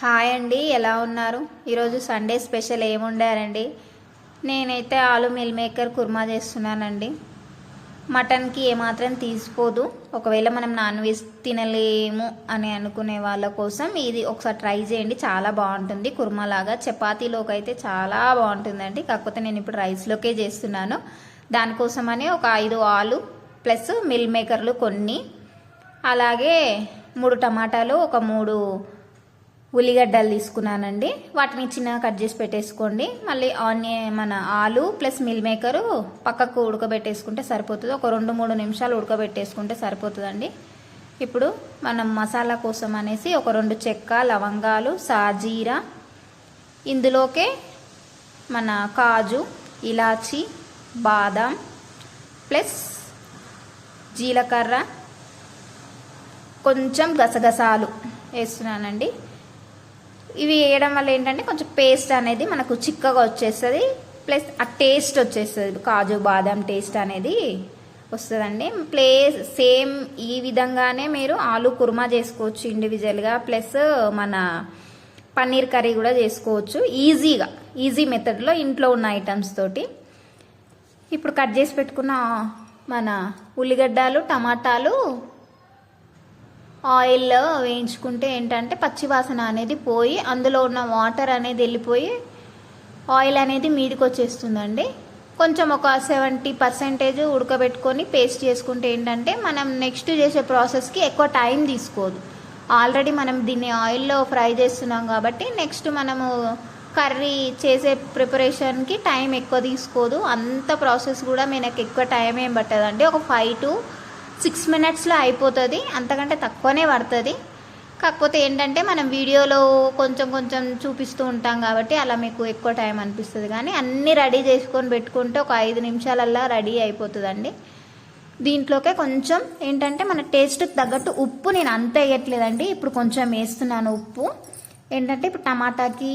Hi అండి ఎలా ఉన్నారు? ఈరోజు సండే స్పెషల్ ఏముండారండి? నేనైతే ఆలు మిల్ మేకర్ కుర్మా చేస్తున్నానండి. మటన్కి ఏమాత్రం తీసిపోదు ఒకవేళ మనం నాన్ వెజ్ తినలేము అని అనుకునే వాళ్ళ కోసం ఇది ఒకసారి ట్రై చేయండి. చాలా బాగుంటుంది. కుర్మా లాగా చపాతీలోకి అయితే చాలా బాగుంటుందండి. కాకపోతే నేను ఇప్పుడు రైస్లోకే చేస్తున్నాను. దానికోసమని ఒక ఐదు ఆలు ప్లస్ మిల్ మేకర్లు కొన్ని. అలాగే మూడు టమాటాలు ఒక మూడు ఉల్లిగడ్డలు తీసుకున్నానండి. వాటిని చిన్నగా కట్ చేసి పెట్టేసుకోండి. మళ్ళీ ఆనియన్ మన ఆలు ప్లస్ మిల్ మేకరు పక్కకు ఉడకబెట్టేసుకుంటే సరిపోతుంది. ఒక రెండు మూడు నిమిషాలు ఉడకబెట్టేసుకుంటే సరిపోతుందండి. ఇప్పుడు మనం మసాలా కోసం అనేసి ఒక రెండు చెక్క లవంగాలు సాజీరా ఇందులోకే మన కాజు ఇలాచి బాదం ప్లస్ జీలకర్ర. కొంచెం గసగసాలు వేస్తున్నానండి. ఇవి వేయడం వల్ల ఏంటంటే కొంచెం పేస్ట్ అనేది మనకు చిక్కగా వచ్చేస్తుంది. ప్లస్ ఆ టేస్ట్ వచ్చేస్తుంది. కాజు బాదం టేస్ట్ అనేది వస్తుందండి. ప్లేస్ సేమ్ ఈ విధంగానే మీరు ఆలు కుర్మా చేసుకోవచ్చు ఇండివిజువల్గా ప్లస్ మన పన్నీర్ కర్రీ కూడా చేసుకోవచ్చు. ఈజీగా ఈజీ మెథడ్లో ఇంట్లో ఉన్న ఐటమ్స్ తోటి. ఇప్పుడు కట్ చేసి పెట్టుకున్న మన ఉల్లిగడ్డలు టమాటాలు ఆయిల్ వేయించుకుంటే ఏంటంటే పచ్చివాసన అనేది పోయి అందులో ఉన్న వాటర్ అనేది వెళ్ళిపోయి ఆయిల్ అనేది మీదకి వచ్చేస్తుందండి కొంచెం ఒక సెవెంటీ పర్సెంటేజ్ ఉడకబెట్టుకొని పేస్ట్ చేసుకుంటే ఏంటంటే మనం నెక్స్ట్ చేసే ప్రాసెస్కి ఎక్కువ టైం తీసుకోదు. ఆల్రెడీ మనం దీన్ని ఆయిల్లో ఫ్రై చేస్తున్నాం కాబట్టి నెక్స్ట్ మనము కర్రీ చేసే ప్రిపరేషన్కి టైం ఎక్కువ తీసుకోదు. అంత ప్రాసెస్ కూడా మనకి ఎక్కువ టైం ఏం పట్టదండి. ఒక ఫైవ్ టు సిక్స్ మినిట్స్లో అయిపోతుంది అంతకంటే తక్కువనే పడుతుంది. కాకపోతే ఏంటంటే మనం వీడియోలో కొంచెం కొంచెం చూపిస్తూ ఉంటాం కాబట్టి అలా మీకు ఎక్కువ టైం అనిపిస్తుంది. కానీ అన్నీ రెడీ చేసుకొని పెట్టుకుంటే ఒక ఐదు నిమిషాలల్లా రెడీ అయిపోతుందండి. దీంట్లోకే కొంచెం ఏంటంటే మన టేస్ట్కి తగ్గట్టు ఉప్పు నేను అంత వేయట్లేదండి. ఇప్పుడు కొంచెం వేస్తున్నాను ఉప్పు. ఏంటంటే ఇప్పుడు టమాటాకి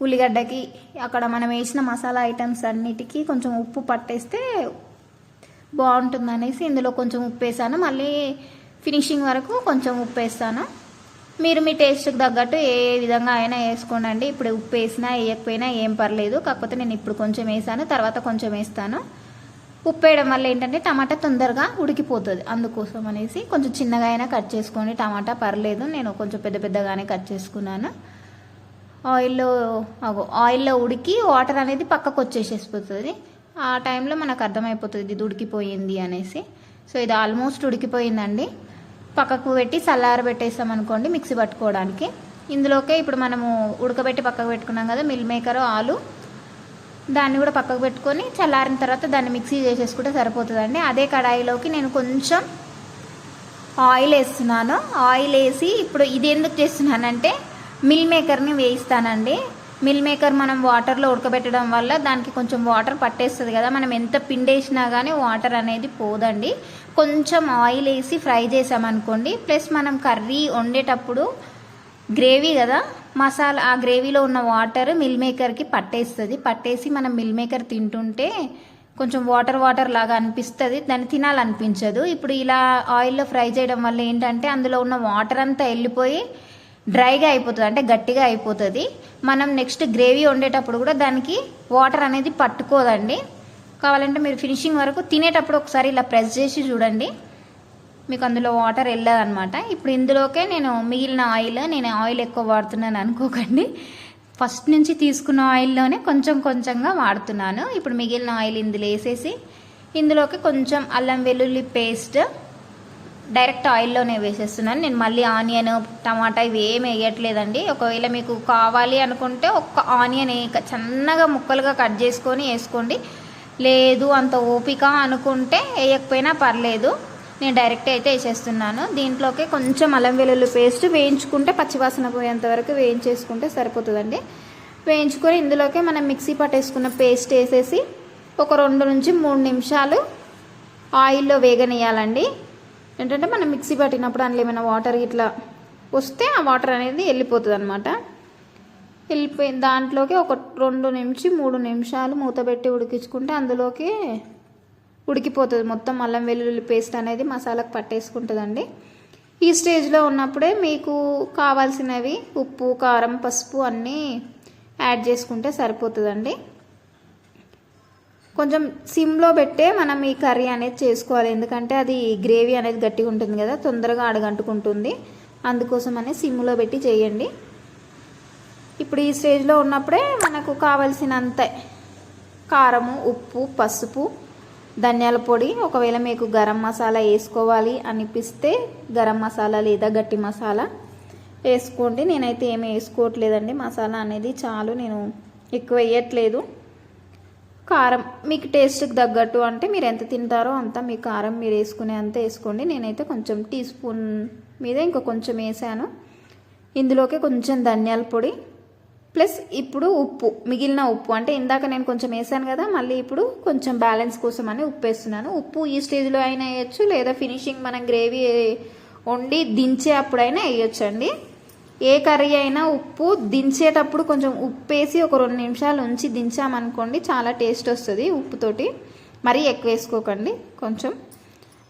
ఉల్లిగడ్డకి అక్కడ మనం వేసిన మసాలా ఐటమ్స్ అన్నిటికీ కొంచెం ఉప్పు పట్టేస్తే బాగుంటుంది అనేసి ఇందులో కొంచెం ఉప్పు వేసాను మళ్ళీ ఫినిషింగ్ వరకు కొంచెం ఉప్పు వేస్తాను మీరు మీ టేస్ట్కి తగ్గట్టు ఏ విధంగా అయినా వేసుకోండి ఇప్పుడు ఉప్పు వేసినా వేయకపోయినా ఏం పర్లేదు. కాకపోతే నేను ఇప్పుడు కొంచెం వేసాను తర్వాత కొంచెం వేస్తాను. ఉప్పు వేయడం వల్ల ఏంటంటే టమాటా తొందరగా ఉడికిపోతుంది. అందుకోసం అనేసి కొంచెం చిన్నగా అయినా కట్ చేసుకోండి. టమాటా పర్లేదు. నేను కొంచెం పెద్ద పెద్దగానే కట్ చేసుకున్నాను. ఆయిల్లో ఆయిల్లో ఉడికి వాటర్ అనేది పక్కకు వచ్చేసేసిపోతుంది ఆ టైంలో మనకు అర్థమైపోతుంది ఇది ఉడికిపోయింది అనేసి. సో ఇది ఆల్మోస్ట్ ఉడికిపోయిందండి. పక్కకు పెట్టి చల్లార పెట్టేస్తాం అనుకోండి మిక్సీ పట్టుకోవడానికి. ఇందులోకే ఇప్పుడు మనము ఉడకబెట్టి పక్కకు పెట్టుకున్నాం కదా మిల్ మేకర్ ఆలు. దాన్ని కూడా పక్కకు పెట్టుకొని చల్లారిన తర్వాత దాన్ని మిక్సీ చేసేసుకుంటే సరిపోతుందండి. అదే కడాయిలోకి నేను కొంచెం ఆయిల్ వేస్తున్నాను. ఆయిల్ వేసి ఇప్పుడు ఇది ఎందుకు చేస్తున్నానంటే మిల్ మేకర్ని వేయిస్తానండి. మిల్ మేకర్ మనం వాటర్లో ఉడకబెట్టడం వల్ల దానికి కొంచెం వాటర్ పట్టేస్తుంది కదా. మనం ఎంత పిండేసినా కానీ వాటర్ అనేది పోదండి. కొంచెం ఆయిల్ వేసి ఫ్రై చేసామనుకోండి ప్లస్ మనం కర్రీ వండేటప్పుడు గ్రేవీ కదా మసాలా ఆ గ్రేవీలో ఉన్న వాటర్ మిల్ మేకర్కి పట్టేస్తుంది. పట్టేసి మనం మిల్ మేకర్ తింటుంటే కొంచెం వాటర్ వాటర్ లాగా అనిపిస్తుంది. దాన్ని తినాలనిపించదు. ఇప్పుడు ఇలా ఆయిల్లో ఫ్రై చేయడం వల్ల ఏంటంటే అందులో ఉన్న వాటర్ అంతా వెళ్ళిపోయి డ్రైగా అయిపోతుంది అంటే గట్టిగా అయిపోతుంది. మనం నెక్స్ట్ గ్రేవీ వండేటప్పుడు కూడా దానికి వాటర్ అనేది పట్టుకోదండి. కావాలంటే మీరు ఫినిషింగ్ వరకు తినేటప్పుడు ఒకసారి ఇలా ప్రెస్ చేసి చూడండి. మీకు అందులో వాటర్ వెళ్ళదనమాట ఇప్పుడు ఇందులోకే నేను మిగిలిన ఆయిల్ నేను ఆయిల్ ఎక్కువ వాడుతున్నాను అనుకోకండి. ఫస్ట్ నుంచి తీసుకున్న ఆయిల్లోనే కొంచెం కొంచెంగా వాడుతున్నాను. ఇప్పుడు మిగిలిన ఆయిల్ ఇందులో వేసేసి ఇందులోకి కొంచెం అల్లం వెల్లుల్లి పేస్ట్ డైరెక్ట్ ఆయిల్లోనే వేసేస్తున్నాను. నేను మళ్ళీ ఆనియన్ టమాటా ఇవి ఏమి వేయట్లేదండి. ఒకవేళ మీకు కావాలి అనుకుంటే ఒక్క ఆనియన్ సన్నగా ముక్కలుగా కట్ చేసుకొని వేసుకోండి. లేదు అంత ఓపిక అనుకుంటే వేయకపోయినా పర్లేదు. నేను డైరెక్ట్ అయితే వేసేస్తున్నాను. దీంట్లోకి కొంచెం అల్లం వెల్లుల్లి పేస్ట్ వేయించుకుంటే పచ్చివాసన పోయేంత వరకు వేయించేసుకుంటే సరిపోతుందండి. వేయించుకొని ఇందులోకి మనం మిక్సీ పట్టేసుకున్న పేస్ట్ వేసేసి ఒక రెండు నుంచి మూడు నిమిషాలు ఆయిల్లో వేగనియాలండి ఏంటంటే మనం మిక్సీ పట్టినప్పుడు అందులో ఏమైనా వాటర్ ఇట్లా వస్తే ఆ వాటర్ అనేది వెళ్ళిపోతుంది అనమాట వెళ్ళిపోయిన దాంట్లోకి ఒక రెండు నిమిషం మూడు నిమిషాలు మూత పెట్టి ఉడికించుకుంటే అందులోకి ఉడికిపోతుంది. మొత్తం అల్లం వెల్లుల్లి పేస్ట్ అనేది మసాలాకు పట్టేసుకుంటుందండి. ఈ స్టేజ్లో ఉన్నప్పుడే మీకు కావాల్సినవి ఉప్పు కారం పసుపు అన్నీ యాడ్ చేసుకుంటే సరిపోతుందండి. కొంచెం సిమ్లో పెట్టే మనం ఈ కర్రీ అనేది చేసుకోవాలి. ఎందుకంటే అది గ్రేవీ అనేది గట్టిగా ఉంటుంది కదా తొందరగా అడగంటుకుంటుంది. అందుకోసం అని సిమ్లో పెట్టి చేయండి. ఇప్పుడు ఈ స్టేజ్లో ఉన్నప్పుడే మనకు కావలసినంత కారము ఉప్పు పసుపు ధనియాల పొడి ఒకవేళ మీకు గరం మసాలా వేసుకోవాలి అనిపిస్తే గరం మసాలా లేదా గట్టి మసాలా వేసుకోండి. నేనైతే ఏమీ వేసుకోవట్లేదండి. మసాలా అనేది చాలు నేను ఎక్కువ వేయట్లేదు. కారం మీకు టేస్ట్కి తగ్గట్టు అంటే మీరు ఎంత తింటారో అంత మీ కారం మీరు వేసుకునే అంత వేసుకోండి. నేనైతే కొంచెం టీ స్పూన్ మీద ఇంకా కొంచెం వేసాను. ఇందులోకి కొంచెం ధనియాల పొడి ప్లస్ ఇప్పుడు ఉప్పు మిగిలిన ఉప్పు. అంటే ఇందాక నేను కొంచెం వేసాను కదా మళ్ళీ ఇప్పుడు కొంచెం బ్యాలెన్స్ కోసం అని ఉప్పు వేస్తున్నాను. ఉప్పు ఈ స్టేజ్లో అయినా వేయచ్చు లేదా ఫినిషింగ్ మనం గ్రేవీ వండి దించే అప్పుడైనా వేయచ్చు అండి ఏ కర్రీ అయినా ఉప్పు దించేటప్పుడు కొంచెం ఉప్పు వేసి ఒక రెండు నిమిషాలు ఉంచి దించామనుకోండి చాలా టేస్ట్ వస్తుంది ఉప్పుతోటి. మరీ ఎక్కువ వేసుకోకండి కొంచెం.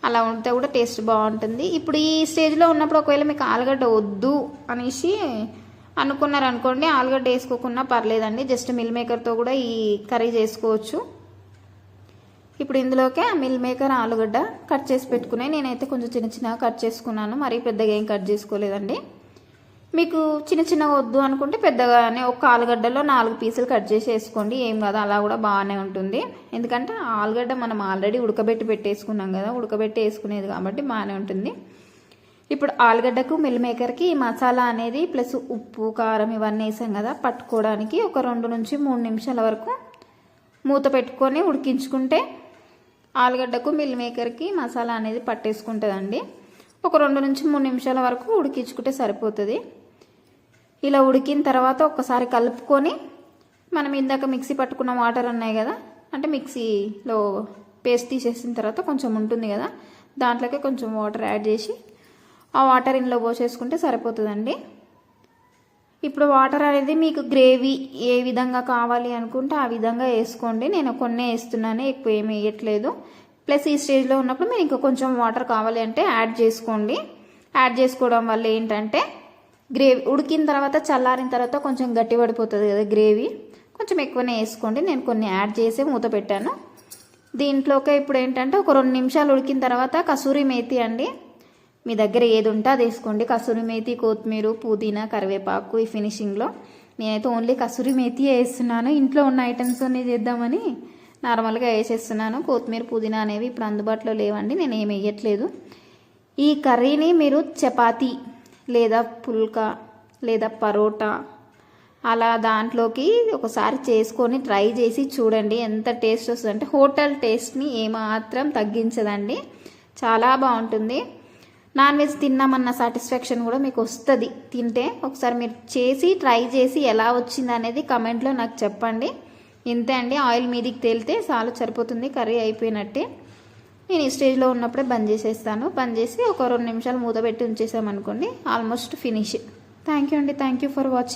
అలా ఉంటే కూడా టేస్ట్ బాగుంటుంది. ఇప్పుడు ఈ స్టేజ్లో ఉన్నప్పుడు ఒకవేళ మీకు ఆలుగడ్డ వద్దు అనేసి అనుకున్నారు అనుకోండి ఆలుగడ్డ వేసుకోకున్నా పర్లేదండి. జస్ట్ మిల్ మేకర్తో కూడా ఈ కర్రీ చేసుకోవచ్చు. ఇప్పుడు ఇందులోకే ఆ మిల్ మేకర్ ఆలుగడ్డ కట్ చేసి పెట్టుకునే నేనైతే కొంచెం చిన్న చిన్నగా కట్ చేసుకున్నాను. మరీ పెద్దగా ఏం కట్ చేసుకోలేదండి. మీకు చిన్న చిన్నగా వద్దు అనుకుంటే పెద్దగానే ఒక ఆలుగడ్డలో నాలుగు పీసులు కట్ చేసి వేసుకోండి. ఏం కాదు అలా కూడా బాగానే ఉంటుంది. ఎందుకంటే ఆలుగడ్డ మనం ఆల్రెడీ ఉడకబెట్టి పెట్టేసుకున్నాం కదా ఉడకబెట్టి వేసుకునేది కాబట్టి బాగానే ఉంటుంది. ఇప్పుడు ఆలుగడ్డకు మిల్ మేకర్కి ఈ మసాలా అనేది ప్లస్ ఉప్పు కారం ఇవన్నీ వేసాం కదా పట్టుకోవడానికి ఒక రెండు నుంచి మూడు నిమిషాల వరకు మూత పెట్టుకొని ఉడికించుకుంటే ఆలుగడ్డకు మిల్ మేకర్కి మసాలా అనేది పట్టేసుకుంటుందండి. ఒక రెండు నుంచి మూడు నిమిషాల వరకు ఉడికించుకుంటే సరిపోతుంది. ఇలా ఉడికిన తర్వాత ఒకసారి కలుపుకొని మనం ఇందాక మిక్సీ పట్టుకున్న వాటర్ ఉన్నాయి కదా అంటే మిక్సీలో పేస్ట్ తీసేసిన తర్వాత కొంచెం ఉంటుంది కదా దాంట్లోకి కొంచెం వాటర్ యాడ్ చేసి ఆ వాటర్ ఇందులో పోసేసుకుంటే సరిపోతుందండి. ఇప్పుడు వాటర్ అనేది మీకు గ్రేవీ ఏ విధంగా కావాలి అనుకుంటే ఆ విధంగా వేసుకోండి. నేను కొన్ని వేస్తున్నాను ఎక్కువ ఏమి వేయట్లేదు. ప్లస్ ఈ స్టేజ్లో ఉన్నప్పుడు మీరు ఇంకా కొంచెం వాటర్ కావాలి అంటే యాడ్ చేసుకోండి. యాడ్ చేసుకోవడం వల్ల ఏంటంటే గ్రేవీ ఉడికిన తర్వాత చల్లారిన తర్వాత కొంచెం గట్టి పడిపోతుంది కదా గ్రేవీ. కొంచెం ఎక్కువనే వేసుకోండి. నేను కొన్ని యాడ్ చేసి మూత పెట్టాను. దీంట్లోకి ఇప్పుడు ఏంటంటే ఒక రెండు నిమిషాలు ఉడికిన తర్వాత కసూరి మేతి అండి. మీ దగ్గర ఏది ఉంటే అది వేసుకోండి. కసూరి మేతి కొత్తిమీర పుదీనా కరివేపాకు ఈ ఫినిషింగ్లో. నేనైతే ఓన్లీ కసూరి మేతి వేస్తున్నాను. ఇంట్లో ఉన్న ఐటమ్స్ అన్ని చేద్దామని నార్మల్గా వేసేస్తున్నాను. కొత్తిమీర పుదీనా అనేవి ఇప్పుడు అందుబాటులో లేవండి. నేను ఏమి వేయట్లేదు. ఈ కర్రీని మీరు చపాతీ లేదా పుల్కా లేదా పరోటా అలా దాంట్లోకి ఒకసారి చేసుకొని ట్రై చేసి చూడండి. ఎంత టేస్ట్ వస్తుంది. అంటే హోటల్ టేస్ట్ని ఏమాత్రం తగ్గించదండి. చాలా బాగుంటుంది. నాన్ వెజ్ తిన్నామన్న సాటిస్ఫాక్షన్ కూడా మీకు వస్తుంది. తింటే ఒకసారి మీరు చేసి ట్రై చేసి ఎలా వచ్చింది అనేది కమెంట్లో నాకు చెప్పండి. ఇంతే అండి. ఆయిల్ మీదికి తేలితే చాలు సరిపోతుంది. కర్రీ అయిపోయినట్టే. నేను ఈ స్టేజ్లో ఉన్నప్పుడే బంద్ చేసేస్తాను. బంద్ చేసి ఒక రెండు నిమిషాలు మూత పెట్టి ఉంచేసామనుకోండి ఆల్మోస్ట్ ఫినిష్. థ్యాంక్ యూ అండి. Thank you for watching.